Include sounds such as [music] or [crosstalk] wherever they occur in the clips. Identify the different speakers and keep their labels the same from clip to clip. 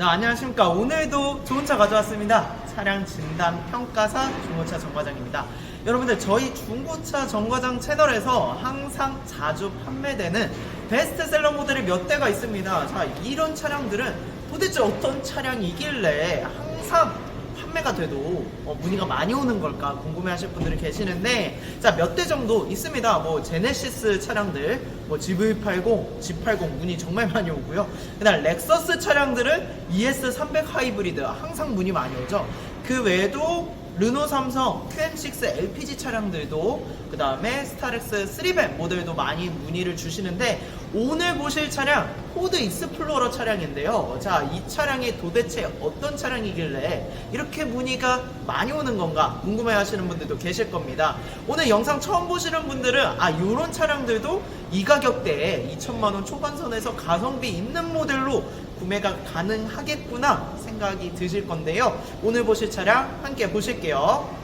Speaker 1: 네, 안녕하십니까. 오늘도 좋은 차 가져왔습니다. 차량 진단 평가사 중고차 정과장입니다. 여러분들 저희 중고차 정과장 채널에서 항상 자주 판매되는 베스트셀러 모델이 몇 대가 있습니다. 자, 이런 차량들은 도대체 어떤 차량이길래 항상 판매가 돼도 어, 문의가 많이 오는 걸까 궁금해하실 분들이 계시는데 자 몇 대 정도 있습니다. 뭐 제네시스 차량들, 뭐 GV80, G80 문의 정말 [laughs] 많이 오고요. 그다음 렉서스 차량들은 ES300 하이브리드 항상 문의 많이 오죠. 그 외에도 르노 삼성 QM6 LPG 차량들도 그 다음에 스타렉스 3벤 모델도 많이 문의를 주시는데 오늘 보실 차량 포드 익스플로러 차량인데요. 자, 이 차량이 도대체 어떤 차량이길래 이렇게 문의가 많이 오는 건가 궁금해 하시는 분들도 계실 겁니다. 오늘 영상 처음 보시는 분들은 아, 요런 차량들도 이 가격대에 2천만 원 초반선에서 가성비 있는 모델로 구매가 가능하겠구나 생각이 드실 건데요. 오늘 보실 차량 함께 보실게요.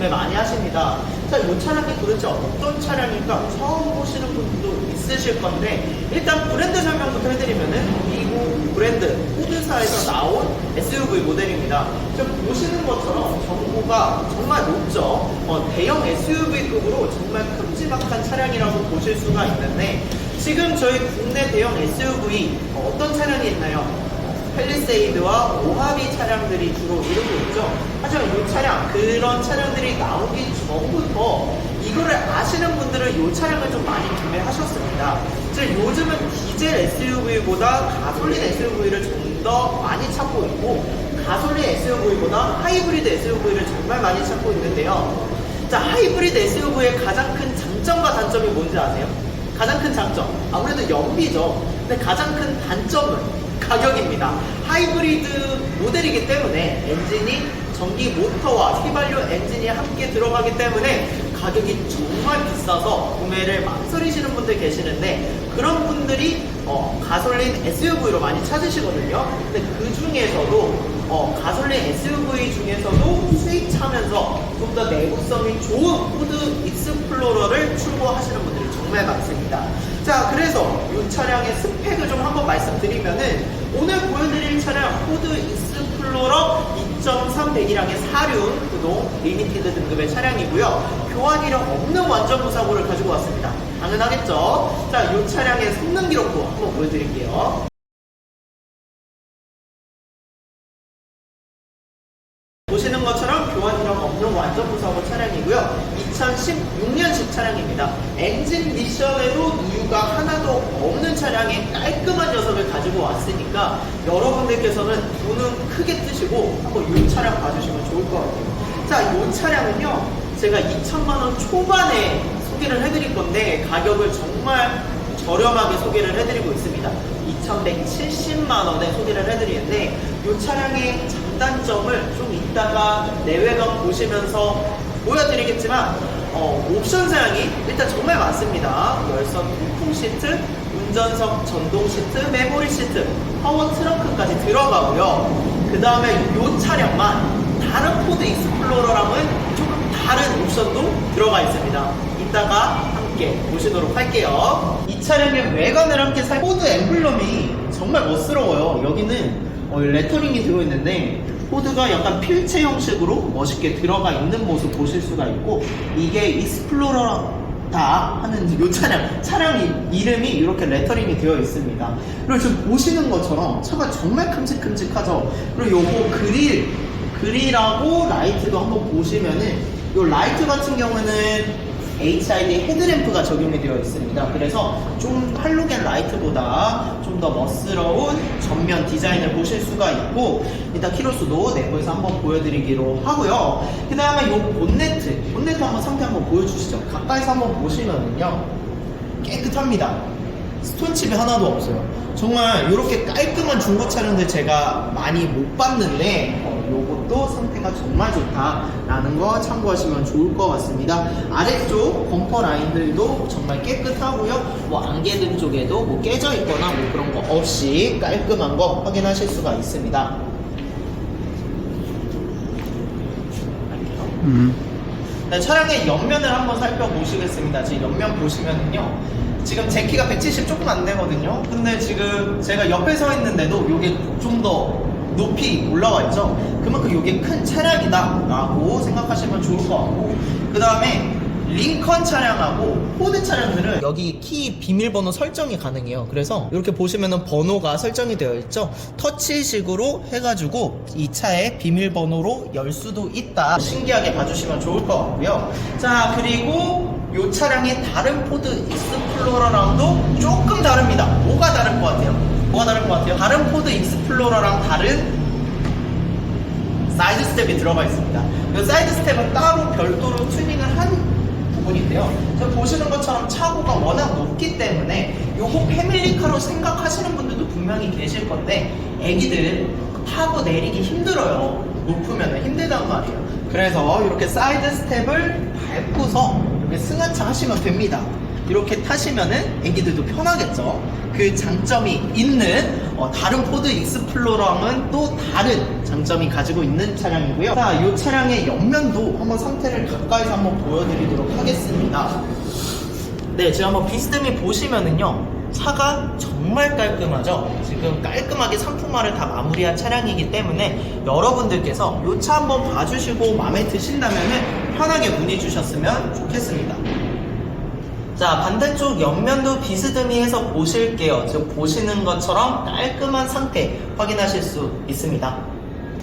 Speaker 1: 구매 많이 하십니다. 자, 이 차량이 도대체 어떤 차량일까 처음 보시는 분들도 있으실 건데 일단 브랜드 설명부터 해드리면은 미국 브랜드 포드사에서 나온 SUV 모델입니다. 지금 보시는 것처럼 정보가 정말 높죠. 어, 대형 SUV급으로 정말 큼지막한 차량이라고 보실 수가 있는데 지금 저희 국내 대형 SUV 어, 어떤 차량이 있나요? 어, 펠리세이드와 오하비 차량들이 주로 이루고 있죠. 하지만 이 차량, 그런 차량들이 나오기 전부터 이거를 아시는 분들은 이 차량을 좀 많이 구매하셨습니다. 즉 요즘은 디젤 SUV보다 가솔린 SUV를 좀 더 많이 찾고 있고 가솔린 SUV보다 하이브리드 SUV를 정말 많이 찾고 있는데요. 자, 하이브리드 SUV의 가장 큰 장점과 단점이 뭔지 아세요? 가장 큰 장점 아무래도 연비죠. 근데 가장 큰 단점은 가격입니다. 하이브리드 모델이기 때문에 엔진이 전기 모터와 휘발유 엔진이 함께 들어가기 때문에 가격이 정말 비싸서 구매를 망설이시는 분들 계시는데 그런 분들이 어, 가솔린 SUV로 많이 찾으시거든요. 근데 그 중에서도 어, 가솔린 SUV 중에서도 수입차면서 좀 더 내구성이 좋은 포드 익스플로러를 추구하시는 분들이 정말 많습니다. 자, 그래서 이 차량의 스펙을 좀 한번 말씀드리면은 오늘 보여드릴 차량 포드 익스플로러 2.3 배기량의 4륜 구동 리미티드 등급의 차량이고요. 교환 이력 없는 완전 무사고를 가지고 왔습니다. 당연하겠죠? 자, 이 차량의 성능 기록부 한번 보여드릴게요. 보시는 것처럼 교환 이력 없는 완전 무사고 차량이고요. 2016년식 차량입니다. 엔진 미션에도 누유가 하나도 없는 차량의 깔끔한 녀석을 가지고 왔으니까 여러분들께서는 눈은 크게 뜨시고 한번 이 차량 봐주시면 좋을 것 같아요. 자, 이 차량은요. 제가 2천만 원 초반에 소개를 해드릴 건데 가격을 정말 저렴하게 소개를 해드리고 있습니다. 2,170만 원에 소개를 해드리는데 이 차량의 장단점을 좀 이따가 내외관 보시면서 보여드리겠지만 어, 옵션 사양이 일단 정말 많습니다. 열선 통풍 시트, 운전석 전동 시트, 메모리 시트, 파워 트렁크까지 들어가고요. 그 다음에 이 차량만 다른 포드 익스플로러랑은 조금 다른 옵션도 들어가 있습니다. 이따가 함께 보시도록 할게요. 이 차량의 외관을 함께 살 포드 엠블럼이 정말 멋스러워요. 여기는 어, 레터링이 들어있는데 포드가 약간 필체 형식으로 멋있게 들어가 있는 모습 보실 수가 있고 이게 익스플로러 좋 다 하는 이 차량 차량 이- 이름이 이렇게 레터링이 되어 있습니다. 그리고 지금 보시는 것처럼 차가 정말 큼직큼직하죠. 그리고 요거 그릴 그릴하고 라이트도 한번 보시면은 요 라이트 같은 경우는 HID 헤드램프가 적용이 되어 있습니다. 그래서 좀 할로겐 라이트보다 좀 더 멋스러운 전면 디자인을 보실 수가 있고 일단 키로수도 내부에서 한번 보여드리기로 하고요. 그 다음에 요 본네트, 본네트 한번 상태 한번 보여주시죠. 가까이서 한번 보시면은요 깨끗합니다. 스톤칩이 하나도 없어요. 정말 이렇게 깔끔한 중고 차량들 제가 많이 못 봤는데 어, 요것도 상태가 정말 좋다라는 거 참고하시면 좋을 것 같습니다. 아래쪽 범퍼 라인들도 정말 깨끗하고요. 뭐 안개등 쪽에도 뭐 깨져 있거나 뭐 그런 거 없이 깔끔한 거 확인하실 수가 있습니다. 네, 차량의 옆면을 한번 살펴보시겠습니다. 지금 옆면 보시면은요. 지금 제 키가 170 조금 안 되거든요. 근데 지금 제가 옆에 서 있는데도 이게 좀 더 높이 올라와 있죠. 그만큼 이게 큰 차량이다라고 생각하시면 좋을 것 같고, 그 다음에 링컨 차량하고 포드 차량들은 여기 키 비밀번호 설정이 가능해요. 그래서 이렇게 보시면은 번호가 설정이 되어 있죠. 터치식으로 해가지고 이 차의 비밀번호로 열 수도 있다. 신기하게 봐주시면 좋을 것 같고요. 자 그리고 이 차량의 다른 포드 익스플로러랑도 조금 다릅니다. 뭐가 다른 것 같아요? 뭐가 다른 것 같아요? 다른 포드 익스플로러랑 다른 사이드 스텝이 들어가 있습니다. 이 사이드 스텝은 따로 별도로 튜닝을 한 부분인데요. 지금 보시는 것처럼 차고가 워낙 높기 때문에 요거 패밀리카로 생각하시는 분들도 분명히 계실 건데 애기들 타고 내리기 힘들어요. 높으면 힘들단 말이에요. 그래서 이렇게 사이드 스텝을 밟고서 이렇게 승하차 하시면 됩니다. 이렇게 타시면은 애기들도 편하겠죠. 그 장점이 있는 어, 다른 포드 익스플로러랑은 또 다른 장점이 가지고 있는 차량이고요. 자, 이 차량의 옆면도 한번 상태를 가까이서 한번 보여드리도록 하겠습니다. 네, 지금 한번 비스듬히 보시면은요. 차가 정말 깔끔하죠? 지금 깔끔하게 상품화를 다 마무리한 차량이기 때문에 여러분들께서 이 차 한번 봐주시고 마음에 드신다면은 편하게 문의 주셨으면 좋겠습니다. 자 반대쪽 옆면도 비스듬히 해서 보실게요. 지금 보시는 것처럼 깔끔한 상태 확인하실 수 있습니다.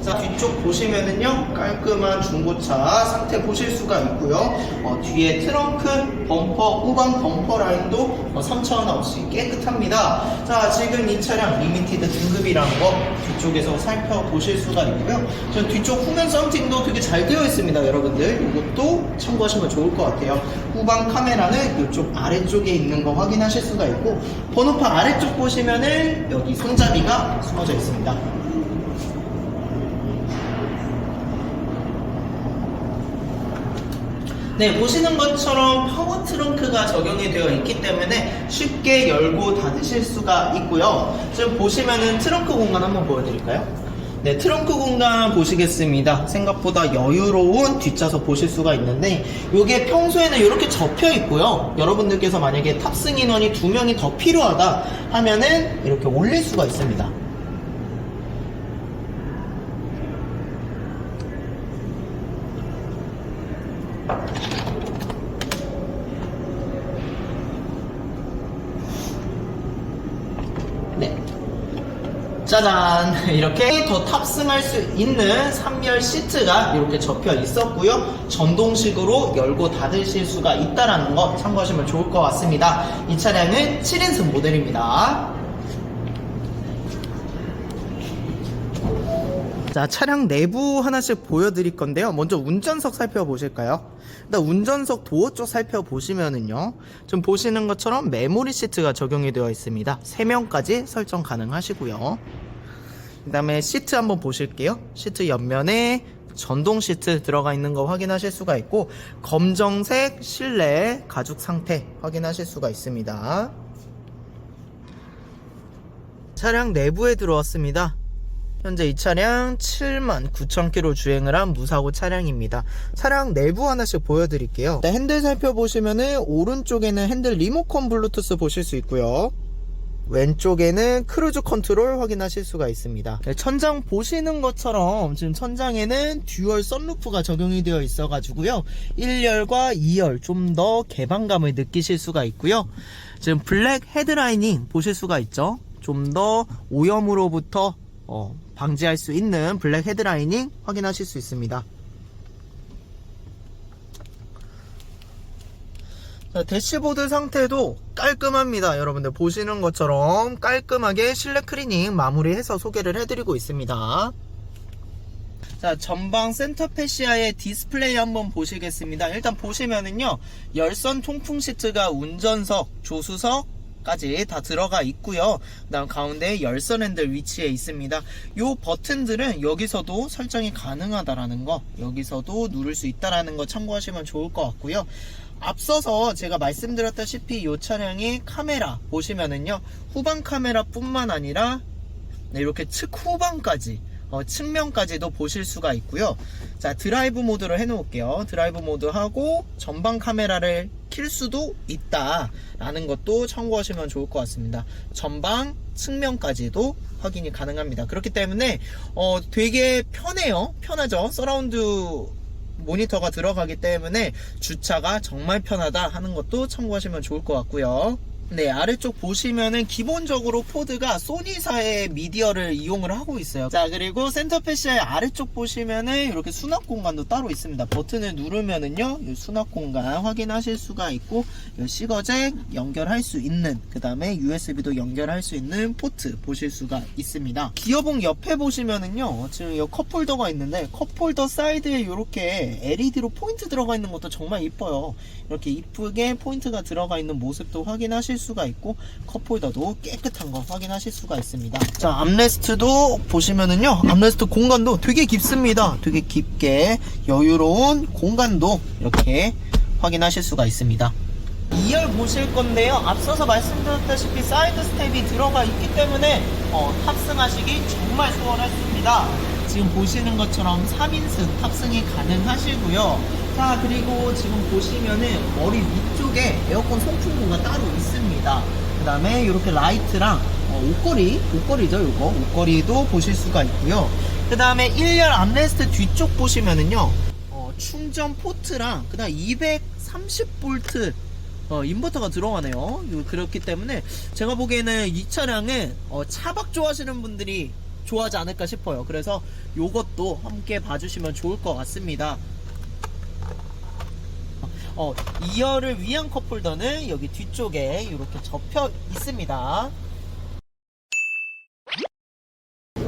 Speaker 1: 자 뒤쪽 보시면은요 깔끔한 중고차 상태 보실 수가 있고요. 어, 뒤에 트렁크 범퍼 후방 범퍼 라인도 어, 상처 하나 없이 깨끗합니다. 자 지금 이 차량 리미티드 등급이라는 거 뒤쪽에서 살펴보실 수가 있고요. 저 뒤쪽 후면 썬팅도 되게 잘 되어 있습니다 여러분들. 이것도 참고하시면 좋을 것 같아요 후방 카메라는 이쪽 아래쪽에 있는 거 확인하실 수가 있고 번호판 아래쪽 보시면은 여기 손잡이가 숨어져 있습니다 네, 보시는 것처럼 파워 트렁크가 적용이 되어 있기 때문에 쉽게 열고 닫으실 수가 있고요. 지금 보시면은 트렁크 공간 한번 보여드릴까요? 네, 트렁크 공간 보시겠습니다. 생각보다 여유로운 뒷좌석 보실 수가 있는데, 이게 평소에는 이렇게 접혀 있고요. 여러분들께서 만약에 탑승 인원이 두 명이 더 필요하다 하면은 이렇게 올릴 수가 있습니다. 짜잔. [laughs] 이렇게 더 탑승할 수 있는 3열 시트가 이렇게 접혀 있었고요. 전동식으로 열고 닫으실 수가 있다는 거 참고하시면 좋을 것 같습니다. 이 차량은 7인승 모델입니다 자 차량 내부 하나씩 보여드릴 건데요. 먼저 운전석 살펴보실까요? 일단 운전석 도어 쪽 살펴보시면은요 지금 보시는 것처럼 메모리 시트가 적용이 되어 있습니다. 3명까지 설정 가능하시고요. 그 다음에 시트 한번 보실게요. 시트 옆면에 전동 시트 들어가 있는 거 확인하실 수가 있고 검정색 실내 가죽 상태 확인하실 수가 있습니다. 차량 내부에 들어왔습니다 현재 이 차량 7만 9천 킬로 주행을 한 무사고 차량입니다. 차량 내부 하나씩 보여드릴게요. 일단 핸들 살펴보시면은 오른쪽에는 핸들 리모컨 블루투스 보실 수 있고요. 왼쪽에는 크루즈 컨트롤 확인하실 수가 있습니다. 네, 천장 보시는 것처럼 지금 천장에는 듀얼 썬루프가 적용이 되어 있어 가지고요. 1열과 2열 좀 더 개방감을 느끼실 수가 있고요. 지금 블랙 헤드라이닝 보실 수가 있죠. 좀 더 오염으로부터 어, 방지할 수 있는 블랙 헤드라이닝 확인하실 수 있습니다. 자, 대시보드 상태도 깔끔합니다. 여러분들 보시는 것처럼 깔끔하게 실내 클리닝 마무리해서 소개를 해드리고 있습니다. 자, 전방 센터 패시아의 디스플레이 한번 보시겠습니다. 일단 보시면은요, 열선 통풍 시트가 운전석, 조수석 까지 다 들어가 있고요. 그다음 가운데 열선 핸들 위치에 있습니다. 요 버튼들은 여기서도 설정이 가능하다라는 거, 여기서도 누를 수 있다라는 거 참고하시면 좋을 것 같고요. 앞서서 제가 말씀드렸다시피 이 차량의 카메라 보시면은요 후방 카메라뿐만 아니라 네, 이렇게 측 후방까지 어, 측면까지도 보실 수가 있고요. 자 드라이브 모드로 해놓을게요. 드라이브 모드 하고 전방 카메라를 킬 수도 있다라는 것도 참고하시면 좋을 것 같습니다. 전방 측면까지도 확인이 가능합니다. 그렇기 때문에 어, 되게 편해요. 편하죠. 서라운드 모니터가 들어가기 때문에 주차가 정말 편하다 하는 것도 참고하시면 좋을 것 같고요. 네, 아래쪽 보시면은 기본적으로 포드가 소니사의 미디어를 이용을 하고 있어요. 자, 그리고 센터 패시의 아래쪽 보시면은 이렇게 수납 공간도 따로 있습니다. 버튼을 누르면은요, 이 수납 공간 확인하실 수가 있고, 이 시거잭 연결할 수 있는, 그 다음에 USB도 연결할 수 있는 포트 보실 수가 있습니다. 기어봉 옆에 보시면은요, 지금 이 컵홀더가 있는데, 컵홀더 사이드에 이렇게 LED로 포인트 들어가 있는 것도 정말 이뻐요. 이렇게 이쁘게 포인트가 들어가 있는 모습도 확인하실 수가 있고 컵홀더도 깨끗한 거 확인하실 수가 있습니다. 자 암레스트도 보시면은요 암레스트 공간도 되게 깊습니다. 되게 깊게 여유로운 공간도 이렇게 확인하실 수가 있습니다. 2열 보실 건데요. 앞서서 말씀드렸다시피 사이드 스텝이 들어가 있기 때문에 어, 탑승하시기 정말 수월했습니다 지금 보시는 것처럼 3인승 탑승이 가능하시고요. 자 그리고 지금 보시면은 머리 위쪽에 에어컨 송풍구가 따로 있습니다. 그 다음에 이렇게 라이트랑 어, 옷걸이 옷걸이죠 요거. 옷걸이도 보실 수가 있고요. 그 다음에 1열 암레스트 뒤쪽 보시면은요 어, 충전 포트랑 그 다음 230V 어, 인버터가 들어가네요. 요- 그렇기 때문에 제가 보기에는 이 차량은 어, 차박 좋아하시는 분들이 좋아하지 않을까 싶어요. 그래서 요것도 함께 봐주시면 좋을 것 같습니다. 어, 2열을 위한 컵홀더는 여기 뒤쪽에 이렇게 접혀 있습니다.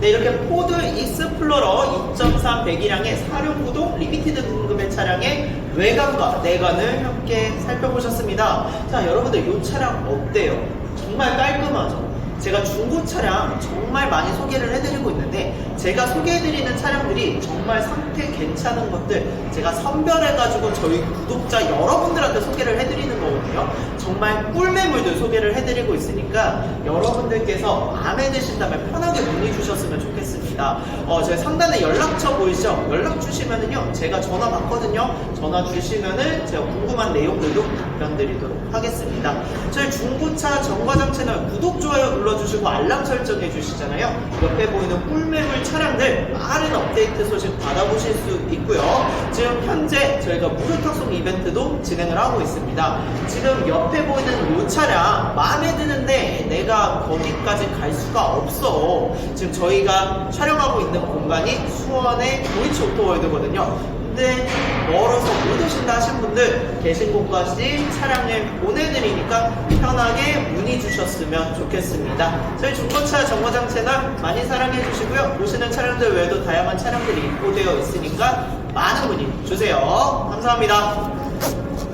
Speaker 1: 네, 이렇게 포드 익스플로러 2.3 배기량의 사륜구동 리미티드 등급의 차량의 외관과 내관을 함께 살펴보셨습니다. 자, 여러분들 이 차량 어때요? 정말 깔끔하죠? 제가 중고 차량 정말 많이 소개를 해드리고 있는데 제가 소개해드리는 차량들이 정말 상태 괜찮은 것들 제가 선별해가지고 저희 구독자 여러분들한테 소개를 해드리는 거거든요. 정말 꿀매물들 소개를 해드리고 있으니까 여러분들께서 마음에 드신다면 편하게 문의 주셨으면 좋겠습니다. 어, 저희 상단에 연락처 보이시죠? 연락 주시면은요, 제가 전화 받거든요. 전화 주시면은 제가 궁금한 내용들도 답변 드리도록 하겠습니다. 저희 중고차 정과장 채널 구독, 좋아요 눌러주시고 알람 설정해 주시잖아요. 옆에 보이는 꿀매물 차량들 많은 업데이트 소식 받아보실 수 있고요. 지금 현재 저희가 무료 탁송 이벤트도 진행을 하고 있습니다. 지금 옆에 보이는 이 차량 마음에 드는데 내가 거기까지 갈 수가 없어. 지금 촬영하고 있는 공간이 수원의 도이치 오토월드거든요. 근데 멀어서 못 오신다 하신 분들 계신 곳까지 차량을 보내드리니까 편하게 문의 주셨으면 좋겠습니다. 저희 중고차 정거장 채널 많이 사랑해 주시고요. 보시는 차량들 외에도 다양한 차량들이 입고되어 있으니까 많은 문의 주세요. 감사합니다.